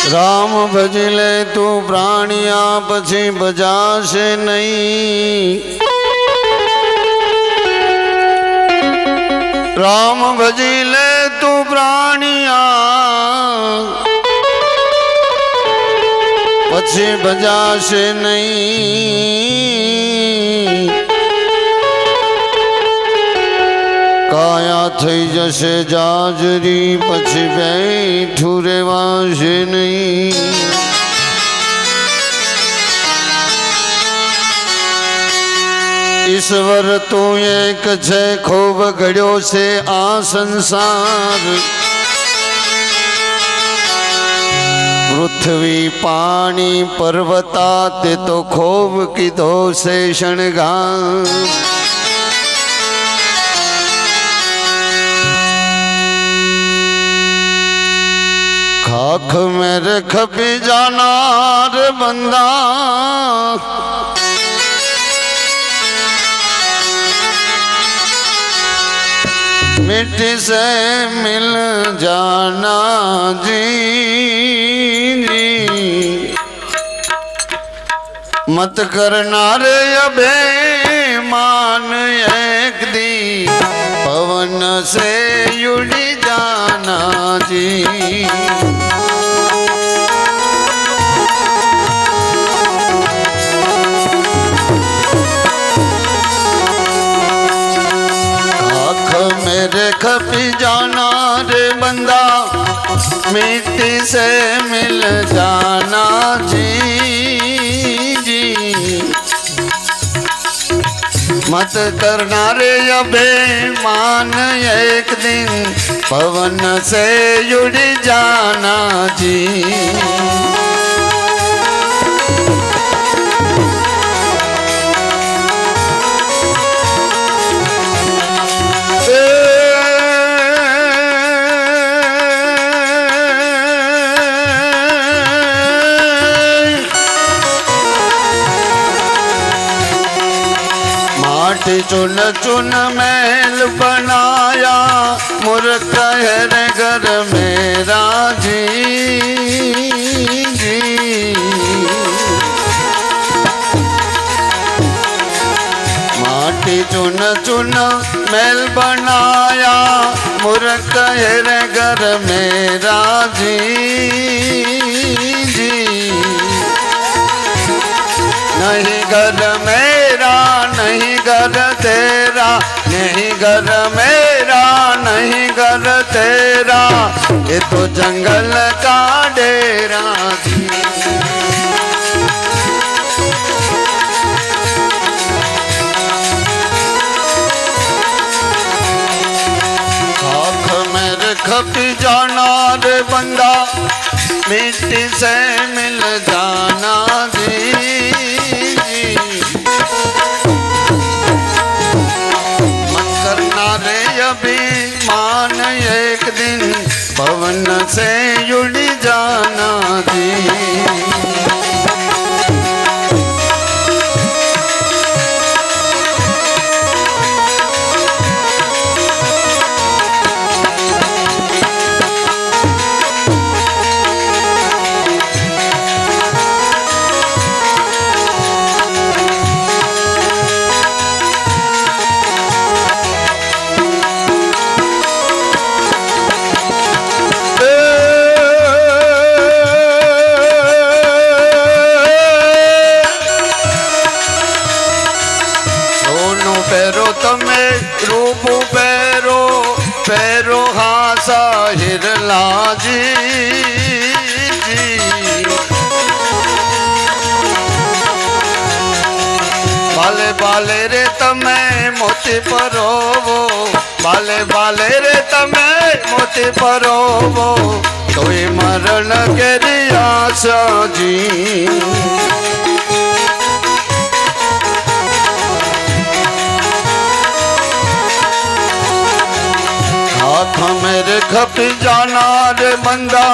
રામ ભજી લે તું પ્રાણિયા પછી બજાશે નહીં રામ ભજી લે તું પ્રાણિયા પછી બજાશે નહીં કાયા થઈ જશે જાજરી, પછી બેઠું રેવાશે નહીં. ઈશ્વર તું એક છે, ખૂબ ઘડ્યો છે આ સંસાર. પૃથ્વી, પાણી, પર્વતા, તે તો ખૂબ કીધો છે શણગાર. खाक मेरे खपी जाना रे बंदा। मिट्टी से मिल जाना जी जी मत करना रे अबे मान एक दी पवन से युड़ी जाना जी से मिल जाना जी जी मत करना रे अबे मान एक दिन, पवन से जुड़ जाना जी माटी चुन चुन महल बनाया मूर्ख है रे घर मेरा जी जी। माटी चुन चुन महल बनाया मूर्ख है रे घर मेरा जी जी। नहीं घर मेरा नहीं घर तेरा, नहीं घर मेरा, नहीं घर तेरा। ये तो जंगल का डेरा खपी जाना रे बंदा, मिट्टी से मिल जाना जी। दिन पवन लाज जी जी बाले बाले रे तमें मोती परोवो। बाले बाले रे तमें मोती परोवो। तोई मरण के आशा जी। हम खप जाना रे बंदा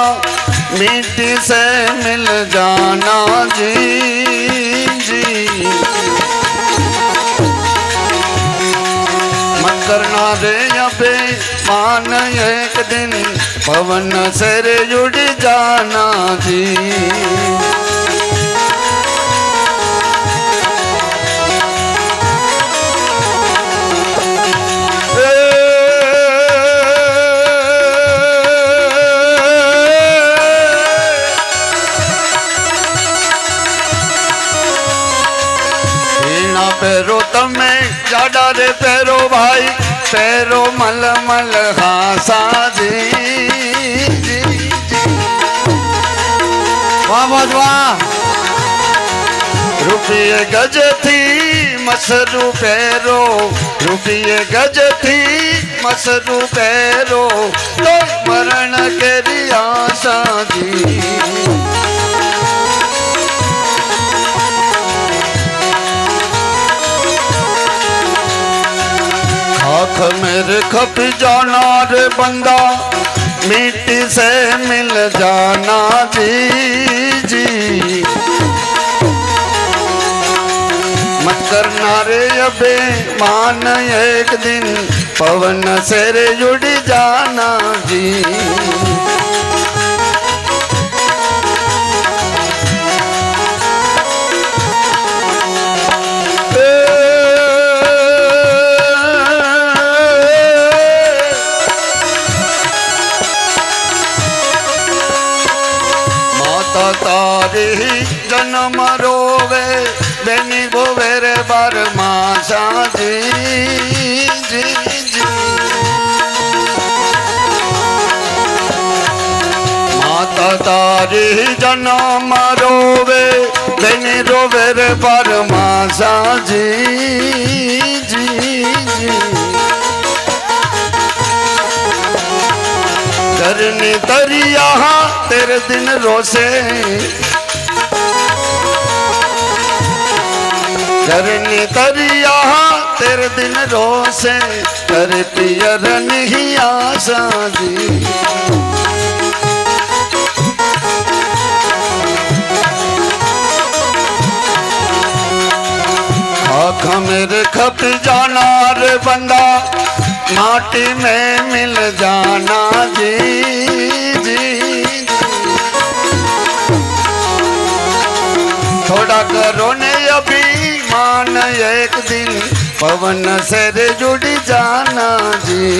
मिट्टी से मिल जाना जी जी। मत करना रे अबे, मान एक दिन, पवन से जुड़ जाना जी। પહેરો તમે જાડા રે પહેરો ભાઈ પહેરો મલ હાસાજી. વાહ મોજ વાહ. રૂપિયે ગજથી મસરું પહેરો રૂપિયે ગજથી મસરું પહેરો તો મરણ કેરી આશાજી खाक मेरे खप जाना रे बंदा। मिट्टी से मिल जाना जी जी। मत करना रे अबे, मान एक दिन, पवन से रे जुड़ जाना जी। રામ રોવે બેની ગોવે રે બાર માસાજી માતા તારી જન્મ રોવે બેની રોવે રે બાર માસાજી ધરની તરિયા તેર દિન રોશે. रोसे तरिया तेरे दिन रोसे कर पियर नहीं आशा जी मेरे खप जाना रे बंदा, माटी में मिल जाना जी जी। थोड़ा करो ने मान एक दिन पवन से रे जुड़ जाना जी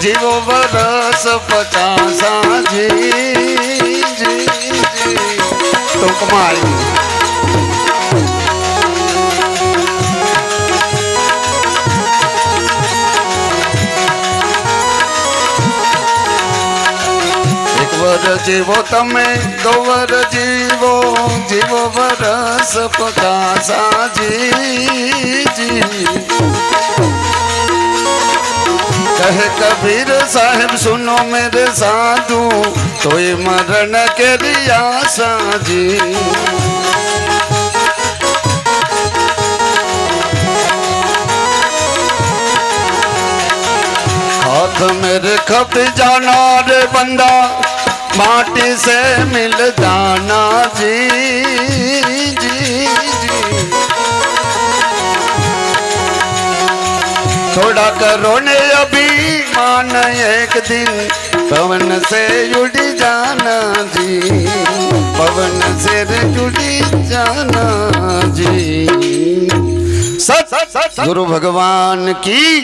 જીવો વરસ પચાસા જી જી જી ટૂંકમાં આવ્યું એક વર જીવો તમે દો વર જીવો જીવો વરસ પચાસા જી જી कहे कबीर साहिब, सुनो मेरे साधु तो ये मरण के रिया साजी। हाथ मेरे खप जाना रे बंदा, माटी से मिल जाना जी। थोड़ा करो ने अभी मान एक दिन, पवन से जुड़ी जाना जी। पवन से जुड़ी जाना जी। सत गुरु भगवान की